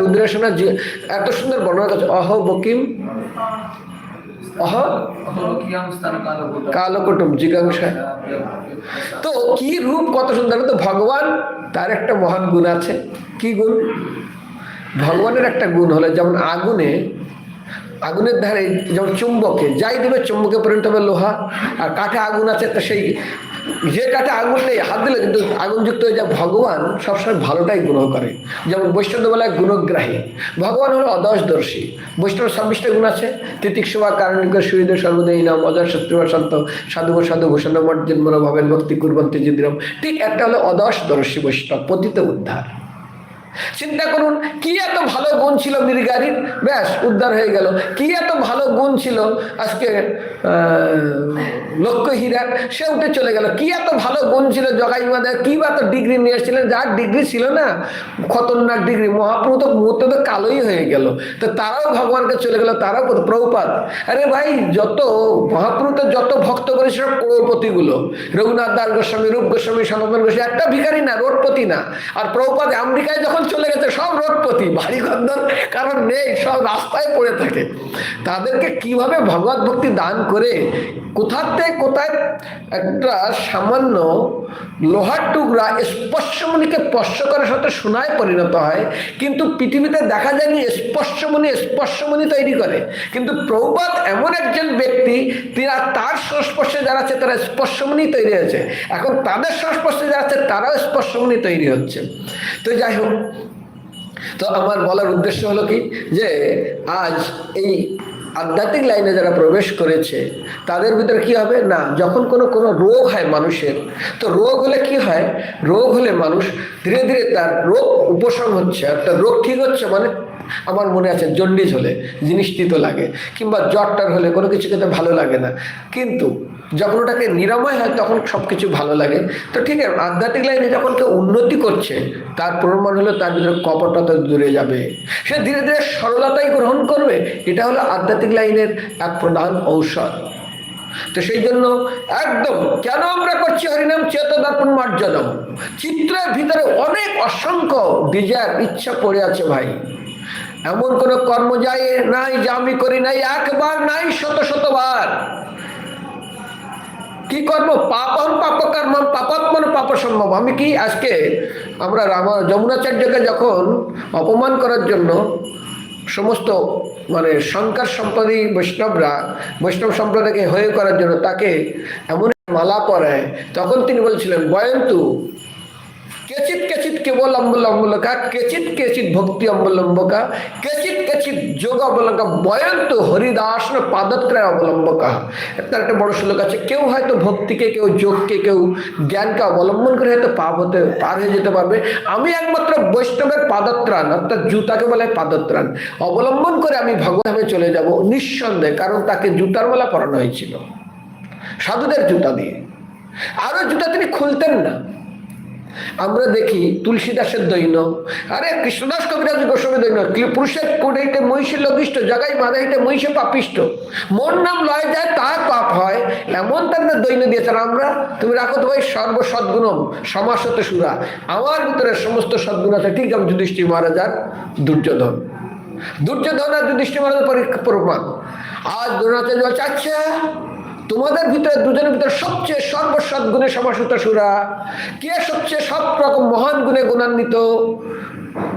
রুদ্রেশনা এত সুন্দর বর্ণনা করছে, অহ বকিম, অহ কালকটুম, জিজ্ঞাসা। তো কি রূপ কত সুন্দর তো ভগবান তার একটা মহান গুণ আছে। কি গুণ? ভগবানের একটা গুণ হলো যেমন আগুনে, আগুনের ধারে যেমন চুম্বকে, যাই দেবে চুম্বকে পরিণত হবে লোহা, আর কাঠে আগুন আছে, তো সেই যে কাঠে আগুন নেই, হাত দিলে কিন্তু আগুনযুক্ত হয়ে যায়। ভগবান সবসময় ভালোটাই গ্রহ করে। যেমন বৈষ্ণব বেলায় গুণগ্রাহী। ভগবান হলো অদশদর্শী। বৈষ্ণব ছাব্বিশটা গুণ আছে। তিতিক শোভা কারণিক সুহৃদ সর্বদেই নাম অজর শত্রু শান্ত, সাধু সাধু ভূষণ মর্জিন ভক্তি কুরবন্তি জিদিরম ঠিক একটা হলো অদশদর্শী বৈষ্ণব, পতিত উদ্ধার। চিন্তা করুন, কি এত ভালো গুণ ছিল মৃগারির? ব্যাস, উদ্ধার হয়ে গেল। কি এত ভালো গুণ ছিল? আজকে লক্ষ্য হীরার সে উঠে চলে গেল। কি এত ভালো গুণ ছিল? জগাই মাদের, কি বা তো ডিগ্রি নিয়ে এসেছিলেন? যার ডিগ্রি ছিল না, খতরনাক ডিগ্রি, মহাপ্রভু তো মুহূর্তে তো কালোই হয়ে গেল। তো তারাও ভগবানকে চলে গেল, তারাও প্রভুপাত। আরে ভাই, যত মহাপ্রভুতে যত ভক্ত করে সব করোড়পতিগুলো। রঘুনাথ দাস গোস্বামী, রূপ গোস্বামী, সনাতন গোস্বামী, একটা ভিখারি না, রোডপতি না। আর প্রভুপাত আমেরিকায় যখন চলে গেছে, সব রোডপতি বাড়ি ঘর কারণ নেই, সব রাস্তায় পড়ে থাকে। তাদেরকে কীভাবে ভগবত ভক্তি দান করে কোথাতে কোথায় একটা সামান্য লোহার টুকরা স্পর্শমণিকে স্পর্শ করার সাথে সোনায় পরিণত হয়, কিন্তু পৃথিবীতে দেখা যায়নি স্পর্শমণি স্পর্শমণি তৈরি করে। কিন্তু প্রভুপাত এমন একজন ব্যক্তি তিনি তার সংস্পর্শে যারা আছে, তারা স্পর্শমণি তৈরি হয়েছে। এখন তাদের সংস্পর্শে যারা আছে, তারাও স্পর্শমণি তৈরি হচ্ছে। তো যাই হোক তো আমার বলার উদ্দেশ্য হলো কি? যে আজ এই আধ্যাত্মিক লাইনে যারা প্রবেশ করেছে, তাদের ভিতরে কি হবে? না, যখন কোনো কোনো রোগ হয় মানুষের, তো রোগ হলে কি হয়? রোগ হলে মানুষ ধীরে ধীরে তার রোগ উপশম হচ্ছে। একটা রোগ ঠিক হচ্ছে মানে আমার মনে আছে জন্ডিস হলে জিনিস তিতো লাগে, কিংবা জ্বরটার হলে কোনো কিছু খেতে ভালো লাগে না। কিন্তু যখন ওটাকে নিরাময় হয়, তখন সব কিছু ভালো লাগে। তো ঠিক আছে, আধ্যাত্মিক লাইনে যখন কেউ উন্নতি করছে, তার প্রমাণ হলো তার ভিতরে কপটতা দূরে যাবে। সে ধীরে ধীরে সরলতাই গ্রহণ করবে, এটা হলো আধ্যাত্মিক লাইনের এক প্রধান ঔষধ। তো সেই জন্য একদম কেন আমরা করছি হরিনাম চেত দর্পণ মার্জনম চিত্রের ভিতরে অনেক অসংখ্য ডিজায়ার ইচ্ছা পড়ে আছে ভাই। এমন কোনো কর্ম যায় নাই যে আমি করি নাই, একবার নাই, শত শতবার। কি কর্ম? পাপন পাপ কর্ম পাপাত্মন পাপ সম্ভব আমি কি আজকে আমরা রাম, যমুনাচার্যকে যখন অপমান করার জন্য সমস্ত মানে শঙ্কর সম্প্রদায় বৈষ্ণবরা, বৈষ্ণব সম্প্রদায়কে হয়ে করার জন্য তাকে এমন মালা পরায়, তখন তিনি বলছিলেন, বয়ন্তু কেচিত কেচিত কেবল অম্বলম্বলকা, কেচিত কেচিত ভক্তি অবলম্বকা কেচিত কেচিত যোগ অবলম্বকা বয়ন্ত হরিদাস পাদত্রয় অবলম্বকা। তার একটা বড় শ্লোক আছে, কেউ হয়তো ভক্তিকে, কেউ যোগকে, কেউ জ্ঞানকে অবলম্বন করে হয়তো পাপ হতে, পার হয়ে যেতে পারবে। আমি একমাত্র বৈষ্ণবের পাদত্রাণ, অর্থাৎ জুতাকে বলে পাদত্রাণ। অবলম্বন করে আমি ভগবানে চলে যাব নিঃসন্দেহে, কারণ তাকে জুতার মালা পরানো হয়েছিল। সাধুদের জুতা দিয়ে। আরও জুতা তিনি খুলতেন না। আমরা দেখি তুলসীদাসের দৈন আরে কৃষ্ণদাস কবিরাজ গোস্বামী দৈন পুরুষের কোটাইতে মহিষে লঘিষ্ঠ জাগাই মাদাইতে মহিষে পাপিষ্ট মোর নাম লয় যায়, তার পাপ হয়। এমন তার না দৈন দিয়েছেন আমরা। তুমি রাখো তো ভাই সর্বসদ্গুণম সমাসতে সুরা আমার ভিতরে সমস্ত সদ্গুণ আছে। ঠিক যেমন যুধিষ্ঠির মহারাজার দুর্যোধন। দুর্যোধন আর যুধিষ্ঠির মহারাজার পরীক্ষা প্রমাণ আজ দ্রোণাচার্য আচ্ছা তোমাদের ভিতরে, দুজনের ভিতরে সবচেয়ে সর্বসৎ গুণে সমাসুত সুরা। কে সবচেয়ে সব রকম মহান গুণে গুণান্বিত?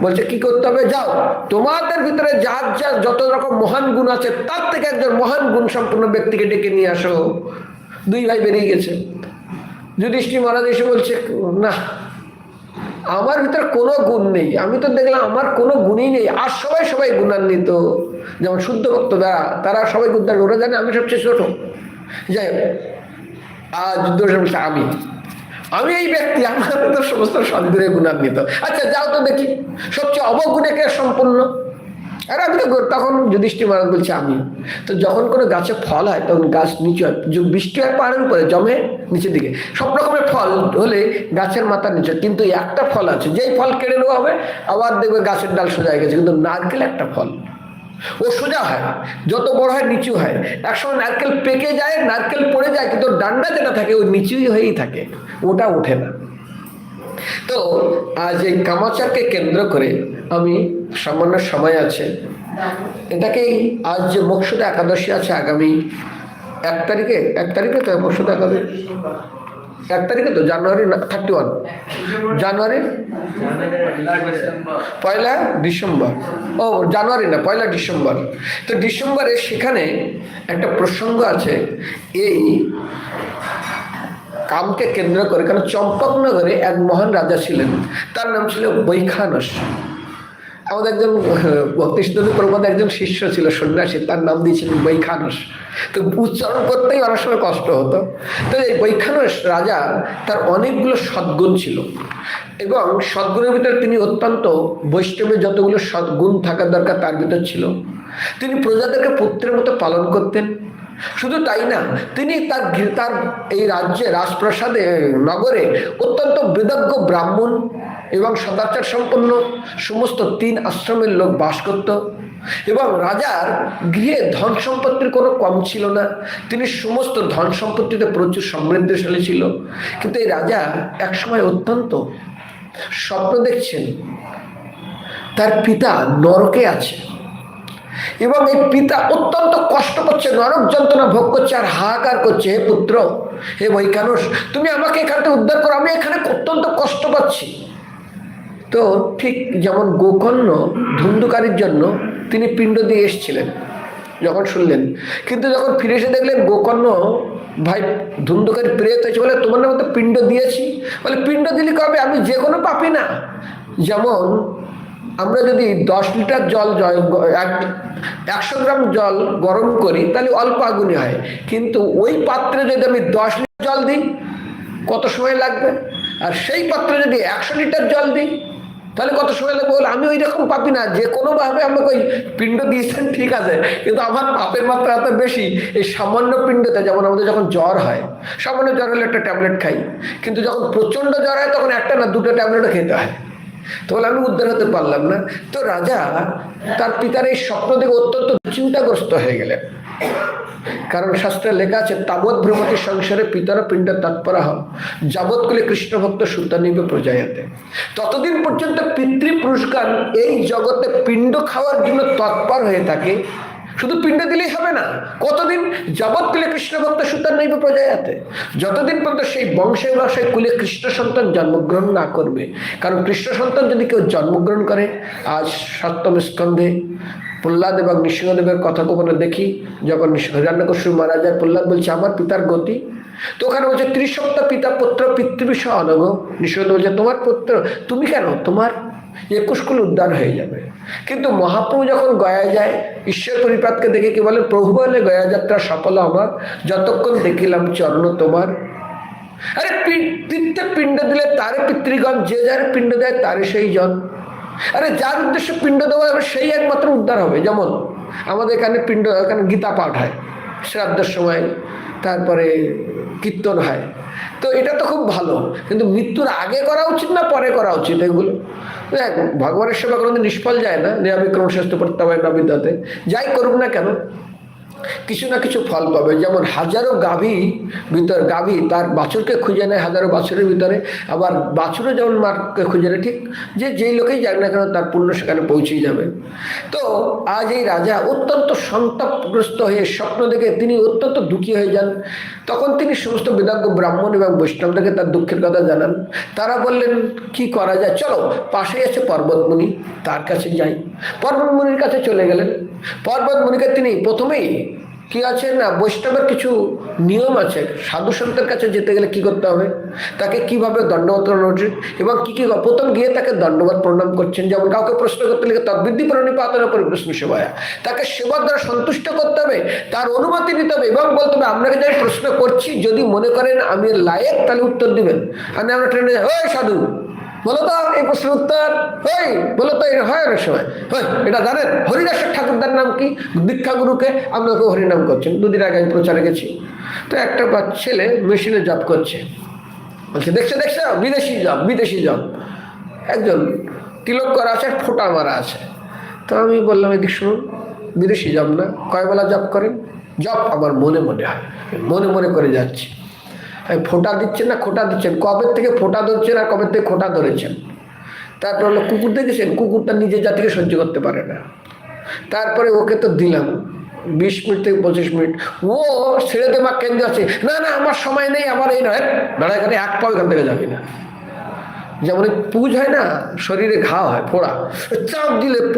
বলছে, কি করতে হবে? যাও। তোমাদের ভিতরে যার যার যত রকম মহান গুণ আছে, তার থেকে একজন মহান গুণ সম্পন্ন ব্যক্তিকে ডেকে নিয়ে আসো। দুই ভাই বেরিয়ে গেছে। যুধিষ্ঠির মহারাজ এসে বলছে, না, আমার ভিতরে কোনো গুণ নেই। আমি তো দেখলাম আমার কোনো গুণই নেই। আর সবাই সবাই গুণান্বিত। যেমন শুদ্ধ ভক্তরা, তারা সবাই গুণ ওরা জানে আমি সবচেয়ে ছোট। যাই হোক, আজ বলছে আমি। আমি এই ব্যক্তি, আমার তো সমস্ত সন্দেহে গুণান্বিত। আচ্ছা যাও তো দেখি, সবচেয়ে অবগুণে কে সম্পূর্ণ? আর আমি তো তখন যুধিষ্ঠির মহারাজ বলছে আমি। তো যখন কোনো গাছে ফল হয়, তখন গাছ নিচু হয় বৃষ্টি হয়, পাহাড়ের উপরে জমে নিচের দিকে। সব রকমের ফল হলে গাছের মাথার নিচে কিন্তু একটা ফল আছে, যেই ফল কেড়ে নেওয়া হবে, আবার দেখবে গাছের ডাল সোজা গেছে, কিন্তু নারকেল একটা ফল। ও সোজা হয়। যত বড় হয়, নিচু হয়। একসময় নারকেল পেকে যায়, নারকেল পড়ে যায়, কিন্তু ডান্ডা যেটা থাকে, ওই নিচুই হয়েই থাকে। ওটা ওঠে না। তো আজ এই কামাচারকে কেন্দ্র করে আমি সামান্য সময় আছে। এটাকেই আজ যে মোক্ষদা একাদশী আছে, আগামী এক তারিখে এক তারিখে তো মোক্ষদা একাদশী। এক তারিখে তো, জানুয়ারি থার্টি ওয়ান জানুয়ারি? পয়লা ডিসেম্বর। ও, জানুয়ারি না, পয়লা ডিসেম্বর। তো ডিসেম্বরে সেখানে একটা প্রসঙ্গ আছে। এই কামকে কেন্দ্র করে, কারণ চম্পকনগরে এক মহান রাজা ছিলেন। তার নাম ছিল বৈখানস। আমাদের একজন ভক্তি প্রবাদ একজন শিষ্য ছিল সন্ন্যাসী, তার নাম দিয়েছিলেন বৈখানস। তো উচ্চারণ করতেই অনেক সময় কষ্ট হতো। তো এই বৈখানস রাজা তার অনেকগুলো সদ্গুণ ছিল এবং সদ্গুণের ভিতরে তিনি অত্যন্ত বৈষ্ণবের যতগুলো সদ্গুণ থাকার দরকার তার ভিতর ছিল। তিনি প্রজাদেরকে পুত্রের মতো পালন করতেন। শুধু তাই না, তিনি তার তার এই রাজ্যে রাজপ্রাসাদে, নগরে অত্যন্ত বেদজ্ঞ ব্রাহ্মণ এবং সদাচার সম্পন্ন সমস্ত তিন আশ্রমের লোক বাস করত। এবং রাজার গৃহে ধন সম্পত্তির কোনো কম ছিল না। তিনি সমস্ত ধন সম্পত্তিতে প্রচুর সমৃদ্ধশালী ছিল। কিন্তু এই রাজা একসময় অত্যন্ত স্বপ্ন দেখছেন, তার পিতা নরকে আছে। এবং এই পিতা অত্যন্ত কষ্ট করছে, নরক যন্ত্রণা ভোগ করছে, আর হাহাকার করছে, হে পুত্র, হে বৈকানস তুমি আমাকে এখান উদ্ধার করো, আমি এখানে অত্যন্ত কষ্ট পাচ্ছি। তো ঠিক যেমন গোকর্ণ ধুন্ধুকারীর জন্য তিনি পিণ্ড দিয়ে এসেছিলেন, যখন শুনলেন। কিন্তু যখন ফিরে এসে দেখলেন গোকর্ণ ভাই ধুন্ধুকারী প্রেত হয়েছে বলে, তোমার নামে তো পিণ্ড দিয়েছি। বলে, পিণ্ড দিলে কবে? আমি যে কোনো পাপি না। যেমন আমরা যদি দশ লিটার জল এক- একশো গ্রাম জল গরম করি, তাহলে অল্প আগুনে হয়। কিন্তু ওই পাত্রে যদি আমি দশ লিটার জল দিই, কত সময় লাগবে? আর সেই পাত্রে যদি একশো লিটার জল দিই তাহলে কত লাগবে? বলে, আমি ওই রকম পাপি না। যে কোনোভাবে আমাকে ওই পিণ্ড দিয়েছেন, ঠিক আছে। কিন্তু আমার পাপের মাত্রা এত বেশি, এই সামান্য পিণ্ডতে যেমন আমাদের যখন জ্বর হয়, সামান্য জ্বর হলে একটা ট্যাবলেট খাই। কিন্তু যখন প্রচণ্ড জ্বর হয়, তখন একটা না দুটো ট্যাবলেটও খেতে হয়। তো বলে আমি উদ্ধার হতে পারলাম না। তো রাজা তার পিতার এই স্বপ্ন দেখে অত্যন্ত চিন্তাগ্রস্ত হয়ে গেলেন। কারণ শাস্ত্রে লেখা আছে, তাবৎ ভ্রমতি সংসারে পিতার পিণ্ড তৎপরা যাবৎকালে কৃষ্ণ ভক্ত সুতানিবে প্রজায়াতে। ততদিন পর্যন্ত পিতৃ পুরস্কার এই জগতে পিণ্ড খাওয়ার জন্য তৎপর হয়ে থাকে। শুধু পিণ্ড দিলেই হবে না। কতদিন যাবৎকালে কৃষ্ণ ভক্ত সুতার নৈব প্রজায়াতে? যতদিন পর্যন্ত সেই বংশে বা সেই কুলে কৃষ্ণ সন্তান জন্মগ্রহণ না করবে। কারণ কৃষ্ণ সন্তান যদি কেউ জন্মগ্রহণ করে, আজ সপ্তম স্কন্ধে প্রহ্লাদ এবং নৃসিংহদেবের কথা গোপনে দেখি, যখন হিরণ্যকশু মারা যায় প্রহ্লাদ বলছে, আমার পিতার গতি? তো ওখানে বলছে ত্রিসপ্তাহ পিতা, পুত্র, পিতৃবিষয় অনগ নৃসিংহদেব বলছে, তোমার পুত্র, তুমি কেন? তোমার একুশ কুল উদ্ধার হয়ে যাবে। কিন্তু মহাপ্রভু যখন গয়া যায়, ঈশ্বর পরিপাতকে দেখে কি বলে, প্রভু বলে গয়া যাত্রা সফল আমার, যতক্ষণ দেখিলাম চরণ তোমার। আরে পি- পিতৃ পিণ্ড দিলে তারে পিতৃগণ, যে যার পিণ্ড দেয় তারে সেই জন। আরে যার উদ্দেশ্যে পিণ্ড দেওয়া হবে, সেই একমাত্র উদ্ধার হবে। যেমন আমাদের এখানে পিণ্ড, এখানে গীতা পাঠ হয়, শ্রাদ্ধের সময়, তারপরে কীর্তন হয়। তো এটা তো খুব ভালো। কিন্তু মৃত্যুর আগে করা উচিত না পরে করা উচিত এগুলো? ভগবানের সেবা কোনোদিন নিষ্ফল যায় না নিরাবিক্রম শ্রেষ্ঠ প্রত্যাবায় বিদ্যাতে যাই করুক না কেন কিছু না কিছু ফল পাবে। যেমন হাজারো গাভী ভিতর, গাভী তার বাছুরকে খুঁজে নেয় হাজারো বাছুরের ভিতরে। আবার বাছুরও যেমন মাকে খুঁজে নেয়, ঠিক যে যেই লোকেই যাক না কেন তার পুণ্য সেখানে পৌঁছেই যাবে। তো আজ এই রাজা অত্যন্ত সন্তাপগ্রস্ত হয়ে স্বপ্ন দেখে তিনি অত্যন্ত দুঃখী হয়ে যান। তখন তিনি সমস্ত বেদাজ্ঞ ব্রাহ্মণ এবং বৈষ্ণবদেরকে তার দুঃখের কথা জানান। তারা বললেন, কি করা যায়? চলো, পাশেই আছে পর্বতমুনি, তার কাছে যাই। পর্বতমুনির কাছে চলে গেলেন। পর্বতমুনিকে তিনি প্রথমেই কি আছে না? বৈষ্ণবের কিছু নিয়ম আছে। সাধু সন্তের কাছে যেতে গেলে কি করতে হবে? তাকে কীভাবে দণ্ডবত করানো উচিত? এবং কি কি প্রথম গিয়ে তাকে দণ্ডবাদ প্রণাম করছেন? যেমন কাউকে প্রশ্ন করতে লিখে তদ্বৃদ্ধি প্রণিপাতন করে প্রশ্ন সেবায়া। তাকে সেবার দ্বারা সন্তুষ্ট করতে হবে, তার অনুমতি নিতে হবে এবং বলতে হবে, আপনাকে যাই প্রশ্ন করছি, যদি মনে করেন আমি লায়ক তাহলে উত্তর দিবেন না আমরা ট্রেনে ওই সাধু বলো তো, এই প্রশ্নের উত্তর। ওই বলো তো, এটা হয় অনেক সময়। ওই, এটা জানেন? হরিদাসের ঠাকুরদার নাম কি? দীক্ষা গুরুকে আপনাকে হরিনাম করছেন দুদিন আগে আমি প্রচারে গেছি। তো একটা ছেলে মেশিনে জব করছে। বলছে, দেখছ দেখছ? বিদেশি জব বিদেশি জব একজন তিলক করা আছে ফোঁটা মারা আছে। তো আমি বললাম, এদিক শুনুন, বিদেশি জব না। কয়বেলা জব করেন? জব আমার মনে মনে হয়। মনে মনে করে যাচ্ছি। ফোঁটা দিচ্ছেন না, খোটা দিচ্ছেন। কবে থেকে ফোঁটা ধরছেন আর কবে থেকে খোটা ধরেছেন? তারপর হলো কুকুর দেখেছেন? কুকুরটা নিজের জাতিকে সহ্য করতে পারে না। তারপরে ওকে তো দিলাম। বিশ মিনিট থেকে পঁচিশ মিনিট। ও ছেড়ে দেওয়া কেন্দ্র আছে। না না, আমার সময় নেই, আমার এই নয়। বেড়া, এখানে এক পাও এখান থেকে যাবি না। যেমন পুজ হয় না, শরীরে ঘা হয়, ফোড়া। চাপ দিলে